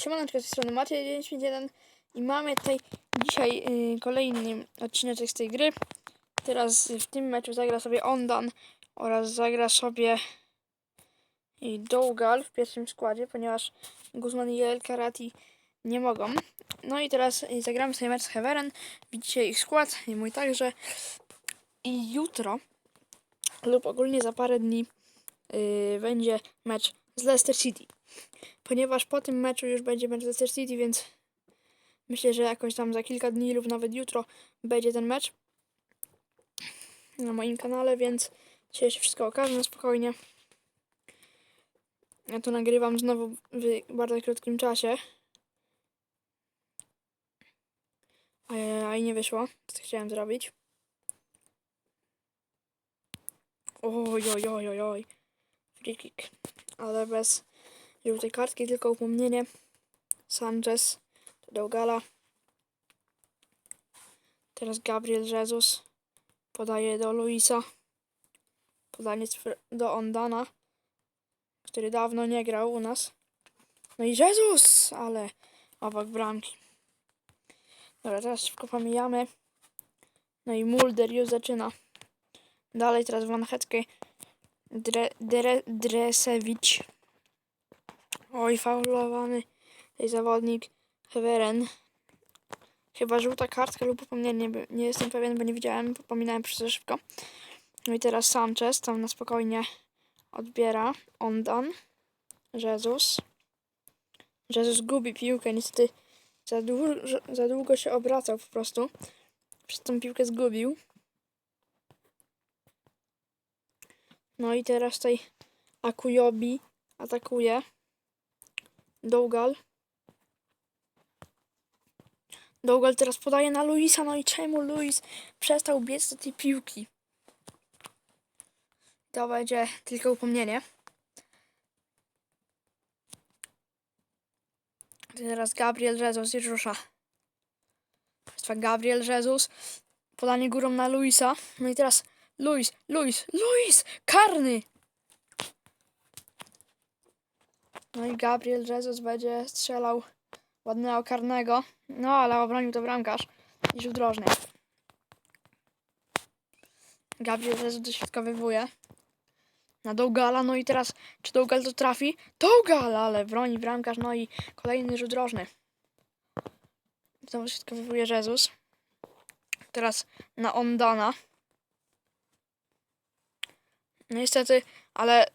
Siemaneczko, z tej strony Maciej 951 i mamy tutaj dzisiaj y, kolejny odcinek z tej gry. Teraz w tym meczu zagra sobie Ondan oraz zagra sobie y, Dougal w pierwszym składzie, ponieważ Guzman i El Karati nie mogą. No i teraz y, zagramy sobie mecz z Heveren. Widzicie ich skład i mój także. I jutro lub ogólnie za parę dni y, będzie mecz z Leicester City ponieważ po tym meczu już będzie mecz Leicester City, więc myślę, że jakoś tam za kilka dni lub nawet jutro będzie ten mecz na moim kanale, więc dzisiaj się wszystko okaże na spokojnie. Ja to nagrywam znowu w bardzo krótkim czasie. A i nie wyszło, co chciałem zrobić. Oj, oj, oj, oj, oj. Free kick. Ale bez żółtej kartki, tylko upomnienie. Sanchez, Deugala. Teraz Gabriel Jesus podaje do Luisa. Podanie do Ondana, który dawno nie grał u nas. No i Jesus, ale obok bramki. Dobra, teraz szybko pomijamy. No i Mulder już zaczyna. Dalej teraz Van Hetke. Dre, Dre, Dresewicz. Oj, faulowany zawodnik Heveren. Chyba żółta kartka lub upomnienie, nie, nie jestem pewien, bo nie widziałem, pominąłem przez szybko. No i teraz Sanchez tam na spokojnie odbiera. Ondan. Jezus. Jezus gubi piłkę, niestety za, długo, za długo się obracał po prostu. Przez tą piłkę zgubił. No i teraz tutaj Akuyobi atakuje. Dougal. Dougal teraz podaje na Luisa. No i czemu Luis przestał biec do tej piłki? To będzie tylko upomnienie. Teraz Gabriel Jesus już rusza. Gabriel Jesus. Podanie górą na Luisa. No i teraz Luis, Luis, Luis! Karny! No i Gabriel Jesus będzie strzelał ładnego karnego. No ale obronił to bramkarz i rzut drożny. Gabriel Jesus dośrodkowywuje. Na Dougala, no i teraz czy Dougal to trafi? Dougal, ale broni bramkarz, no i kolejny rzut drożny. Znowu dośrodkowywuje Jezus. Teraz na Ondana. No niestety, ale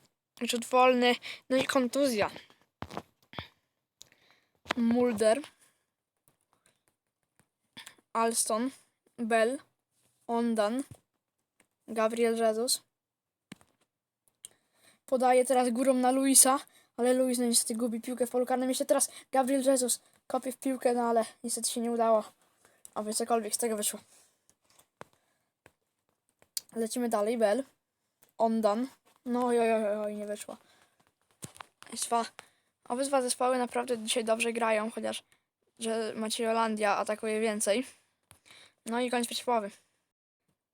rzut wolny, no i kontuzja. Mulder, Alston, Bell, Ondan, Gabriel Jesus. Podaje teraz górą na Luisa, ale Luis no niestety gubi piłkę w polu karnym. Jeszcze teraz Gabriel Jesus kopie w piłkę, no ale niestety się nie udało. Aby cokolwiek z tego wyszło. Lecimy dalej, Bell. Ondan. No oj, oj, oj, nie wyszło. Państwa, obydwa zespoły naprawdę dzisiaj dobrze grają, chociaż że Maciej Holandia atakuje więcej. No i koniec pierwszej połowy.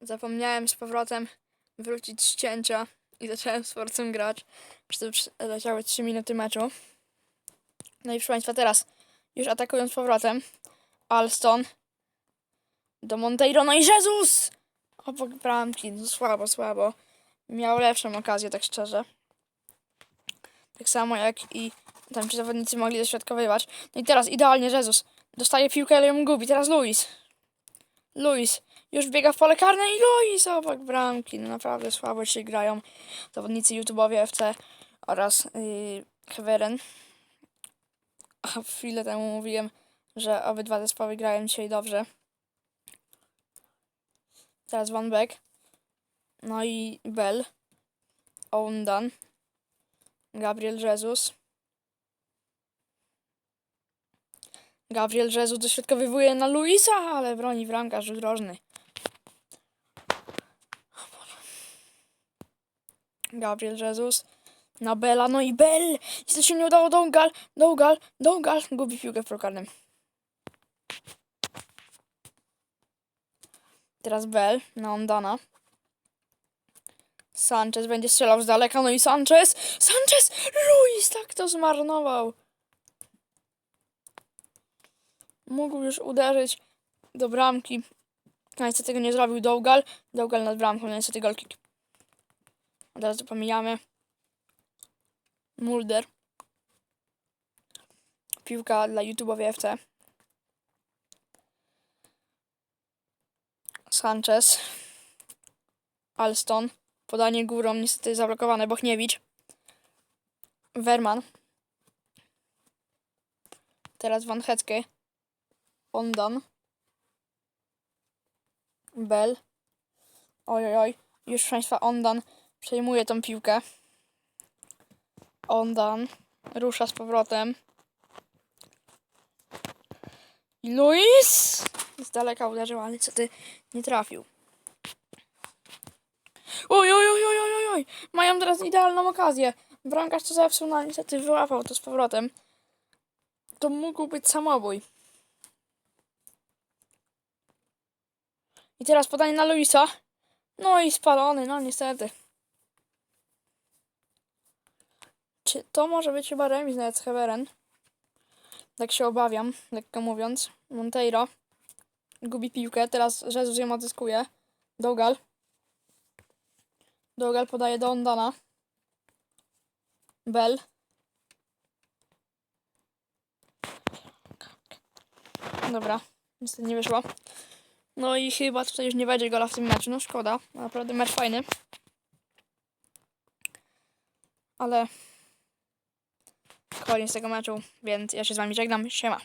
Zapomniałem z powrotem wrócić z cięcia i zacząłem z powrotem grać. Leciały 3 minuty meczu. No i proszę Państwa, teraz już atakują z powrotem. Alston do Monteiro, no i Jezus! Obok bramki, no słabo, słabo miał lepszą okazję, tak szczerze. Tak samo jak i tam ci zawodnicy mogli dośrodkowywać. No i teraz idealnie Jezus dostaje piłkę, ale ją gubi. Teraz Luis. Luis już biega w pole karne i Luis obok bramki. No naprawdę słabo się grają zawodnicy YouTube'owie FC oraz yy. A chwilę temu mówiłem, że obydwa zespoły grają dzisiaj dobrze. Teraz Van Beek. No i Bell, Ondan, Gabriel Jesus. Gabriel Jesus dośrodkowywuje na Luisa, ale broni bramkarz drożny. Gabriel Jesus na Bella, no i Bell! Jeśli się nie udało, Dougal, Dougal, Dougal, gubi piłkę w prokarnym. Teraz Bell na Ondana. Sanchez będzie strzelał z daleka, no i Sanchez! Sanchez! Ruiz tak to zmarnował! Mógł już uderzyć do bramki. No niestety tego nie zrobił Dougal. Dougal nad bramką, no niestety goal kick. Od razu pomijamy. Mulder. Piłka dla YouTube'owej FC. Sanchez. Alston. Podanie górą, niestety zablokowane. Bochniewicz. Werman. Teraz Van Hetke. Ondan. Bell. Oj, oj, oj. Już, Państwa, Ondan przejmuje tą piłkę. Ondan rusza z powrotem. Luis z daleka uderzył, ale niestety nie trafił. Oj, oj, oj, oj, oj, oj. Mają teraz idealną okazję. Bramkarz to zepsuł, no niestety wyłapał to z powrotem. To mógł być samobój. I teraz podanie na Luisa. No i spalony, no niestety. Czy to może być chyba remis nawet z? Tak się obawiam, lekko mówiąc. Monteiro gubi piłkę, teraz Jezus ją odzyskuje. Dogal. Dogal podaje do Ondana. Bell. Dobra, niestety nie wyszło. No i chyba tutaj już nie będzie gola w tym meczu. No szkoda, naprawdę mecz fajny. Ale koniec tego meczu, więc ja się z wami żegnam. Siema.